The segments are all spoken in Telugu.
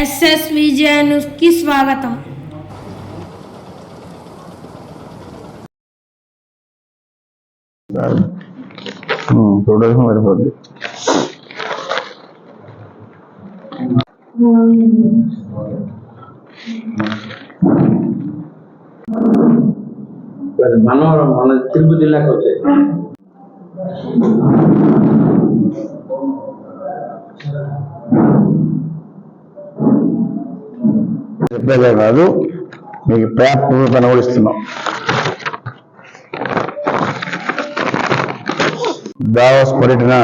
ఎస్ఎస్ విజయ న్యూస్కి స్వాగతం టూ డేస్ సరిపోద్ది మరి మనం మన తిరుపతి జిల్లాకి వచ్చేసి చెప్పేదే కాదు మీకు పేపర్ పని కూడా ఇస్తున్నాం దావస్ పర్యటన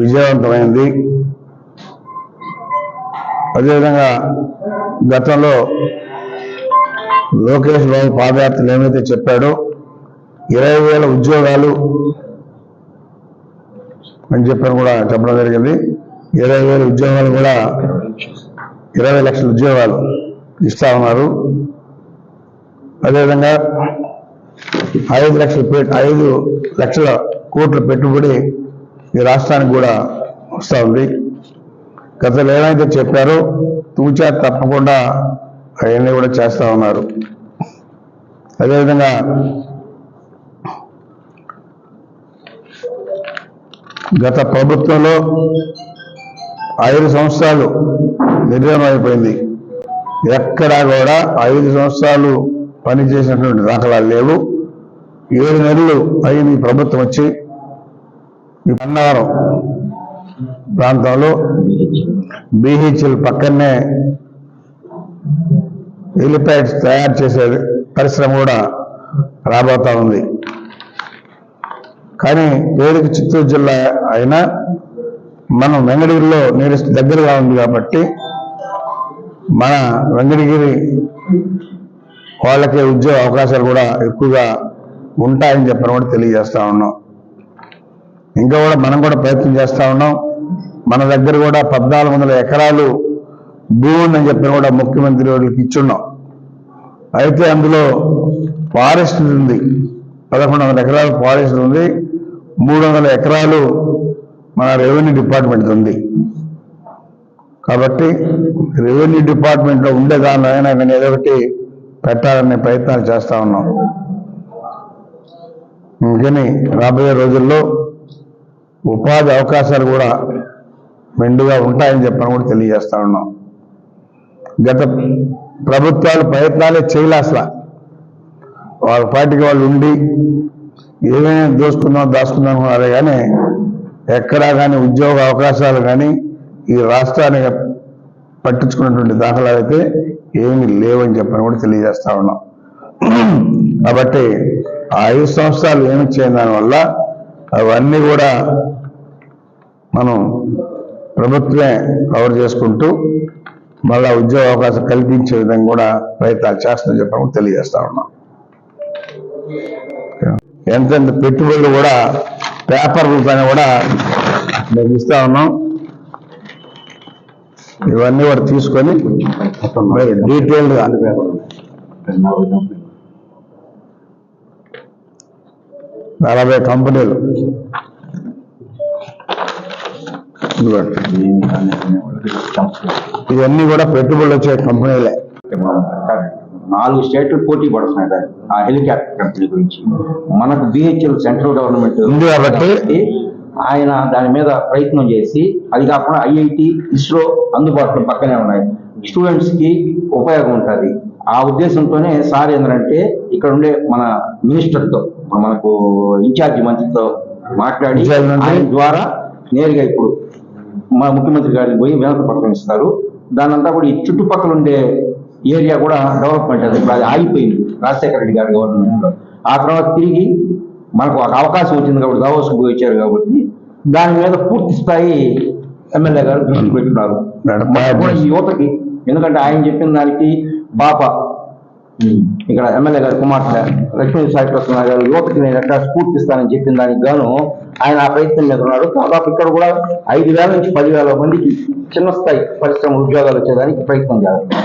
విజయవంతమైంది. అదేవిధంగా గతంలో లోకేష్ బాబు పాదయాత్రలు ఏమైతే చెప్పాడో ఇరవై వేల ఉద్యోగాలు అని చెప్పని కూడా చెప్పడం జరిగింది. ఇరవై వేల ఉద్యోగాలు కూడా ఇరవై లక్షల ఉద్యోగాలు ఇస్తా ఉన్నారు. అదేవిధంగా ఐదు లక్షల ఐదు లక్షల కోట్ల పెట్టుబడి ఈ రాష్ట్రానికి కూడా వస్తూ ఉంది. గతంలో ఏమైతే చెప్పారో తూచా తప్పకుండా అవన్నీ కూడా చేస్తూ ఉన్నారు. అదేవిధంగా గత ప్రభుత్వంలో ఐదు సంవత్సరాలు నిర్ణయం అయిపోయింది ఎక్కడా కూడా ఐదు సంవత్సరాలు పనిచేసినటువంటి దాఖలాలు లేవు. ఏడు నెలలు అయింది ఈ ప్రభుత్వం వచ్చి. ఈ ప్రాంతంలో బీహెచ్ఎల్ పక్కనే ఎలిపాడ్స్ తయారు చేసే పరిశ్రమ కూడా రాబోతా ఉంది. కానీ పేరుకి చిత్తూరు జిల్లా అయినా మనం వెంకటగిరిలో నియరెస్ట్ దగ్గరగా ఉంది కాబట్టి మన వెంకటగిరి వాళ్ళకి ఉద్యోగ అవకాశాలు కూడా ఎక్కువగా ఉంటాయని చెప్పని కూడా తెలియజేస్తూ ఉన్నాం. ఇంకా కూడా మనం కూడా ప్రయత్నం చేస్తూ ఉన్నాం. మన దగ్గర కూడా పద్నాలుగు వందల ఎకరాలు భూమి ఉందని చెప్పిన కూడా ముఖ్యమంత్రి వాళ్ళకి ఇచ్చున్నాం. అయితే అందులో ఫారెస్ట్ ఉంది. పదకొండు వందల ఎకరాలు ఫారెస్ట్ ఉంది. మూడు వందల ఎకరాలు మన రెవెన్యూ డిపార్ట్మెంట్ ఉంది. కాబట్టి రెవెన్యూ డిపార్ట్మెంట్లో ఉండే దానిలో అయినా నేను ఏదో ఒకటి పెట్టాలనే ప్రయత్నాలు చేస్తా ఉన్నాం. అందుకని రాబోయే రోజుల్లో ఉపాధి అవకాశాలు కూడా మెండుగా ఉంటాయని చెప్పని కూడా తెలియజేస్తా ఉన్నాం. గత ప్రభుత్వాలు ప్రయత్నాలే చేయలే అసలు. వాళ్ళ పార్టీకి వాళ్ళు ఉండి ఏమేమి దోసుకుందాం దాచుకుందాం అనుకున్నారే కానీ ఎక్కడా కానీ ఉద్యోగ అవకాశాలు కానీ ఈ రాష్ట్రానికి పట్టించుకున్నటువంటి దాఖలాలు అయితే ఏమీ లేవని చెప్పని కూడా తెలియజేస్తా ఉన్నాం. కాబట్టి ఆ ఐదు సంవత్సరాలు ఏమి చేయని దానివల్ల అవన్నీ కూడా మనం ప్రభుత్వమే కవర్ చేసుకుంటూ మళ్ళా ఉద్యోగ అవకాశం కల్పించే విధంగా కూడా ప్రయత్నాలు చేస్తుందని చెప్పడం తెలియజేస్తా ఉన్నాం. ఎంతెంత పెట్టుబడులు కూడా పేపర్ రూపాయన కూడా మేము ఇస్తా ఉన్నాం. ఇవన్నీ కూడా తీసుకొని మరి డీటెయిల్డ్గా నలభై కంపెనీలు. ఇవన్నీ కూడా పెట్టుబడులు వచ్చే కంపెనీలే. నాలుగు స్టేట్లు పోటీ పడుతున్నాయి దాన్ని, ఆ హెలికాప్టర్ కంపెనీ గురించి. మనకు బిహెచ్ఎల్ సెంట్రల్ గవర్నమెంట్ ఉంది కాబట్టి ఆయన దాని మీద ప్రయత్నం చేసి అది కాకుండా ఐఐటి ఇస్రో అందుబాటులో పక్కనే ఉన్నాయి. స్టూడెంట్స్కి ఉపయోగం ఉంటుంది. ఆ ఉద్దేశంతోనే సార్ ఏంటంటే ఇక్కడ ఉండే మన మినిస్టర్తో మనకు ఇన్ఛార్జి మంత్రితో మాట్లాడి? ఆయన ద్వారా నేరుగా ఇప్పుడు మా ముఖ్యమంత్రి గారికి పోయి వినతి పత్రం ఇస్తారు. దానంతా కూడా ఈ చుట్టుపక్కల ఉండే ఏరియా కూడా డెవలప్మెంట్ అది ఇప్పుడు అది ఆగిపోయింది. రాజశేఖర రెడ్డి గారి గవర్నమెంట్లో ఆ తర్వాత తిరిగి మనకు ఒక అవకాశం వచ్చింది కాబట్టి దావోస్ పోయి వచ్చారు కాబట్టి దాని మీద పూర్తి స్థాయి ఎమ్మెల్యే గారు దృష్టి పెట్టున్నారు ఈ యువతకి ఎందుకంటే ఆయన చెప్పిన దానికి పాప ఇక్కడ ఎమ్మెల్యే గారి కుమార్తె లక్ష్మీ సాయి ప్రసన్న గారు యువతకి నేను ఎట్లా స్ఫూర్తిస్తానని చెప్పిన దానికి గాను ఆయన ఆ ప్రయత్నం మీద ఉన్నాడు దాదాపు ఇక్కడ కూడా ఐదు వేల నుంచి పదివేల మందికి చిన్న స్థాయి పరిశ్రమ ఉద్యోగాలు వచ్చేదానికి ప్రయత్నం చేస్తారు